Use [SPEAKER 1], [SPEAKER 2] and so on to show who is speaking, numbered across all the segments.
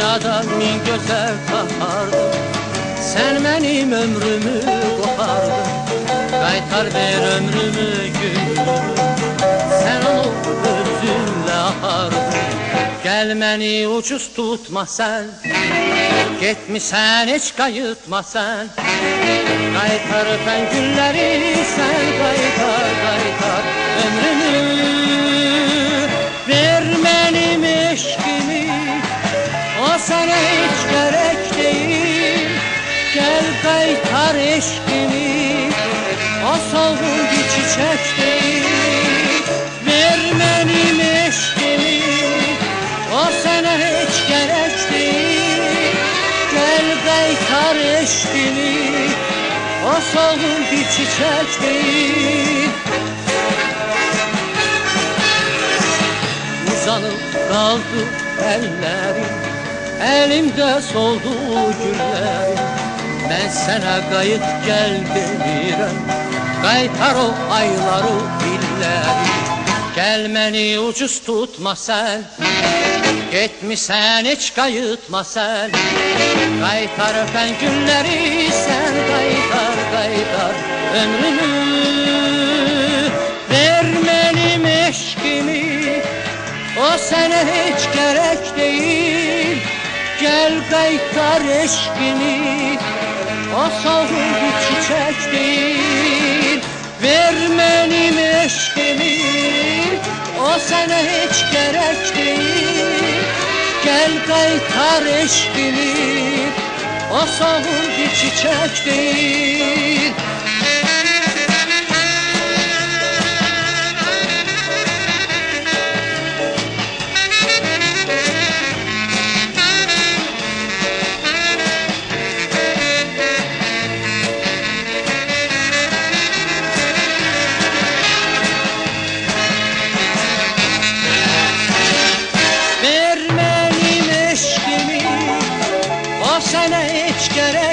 [SPEAKER 1] kadar min gözəl tapardın Sən mənim ömrümü qopardın Qaytar ver ömrümü gülümü Sən onu özünlə apardın Gəl məni ucuz tutma sən Getmisən heç qayıtma sən Qaytar öpən günləri sən qaytar qaytar ömrümü O sənə heç gərək deyil Gəl qaytar eşqimi O solğun bir çiçək deyil Ver mənim eşqimi O sənə heç gərək deyil Gəl qaytar eşqimi O solğun bir çiçək deyil Uzanıb qaldı əllərim Əlimdə soldu güllərim Mən sənə qayıt gəl demirəm Qaytar o ayları illəri Gəl məni ucuz tutma sən Getmisən heç qayıtma sən Qaytar öpən günləri sən Qaytar qaytar ömrümü Ver eşqimi O sənə heç gərək deyil Eşqimi O solğun bir çiçək deyil Ver mənim eşqimi O sənə heç gərək deyil Gəl qaytar eşqimi O solğun bir çiçək deyil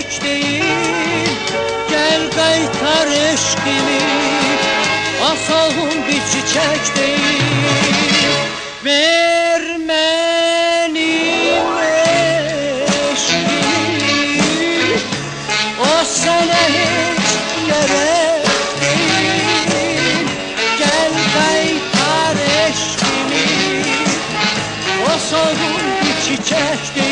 [SPEAKER 1] gərək deyil Gəl qaytar eşqimi O solğun bir çiçək deyil Ver mənim eşqimi O sənə heç gərək deyil Gəl qaytar eşqimi o solgun bir çiçek değil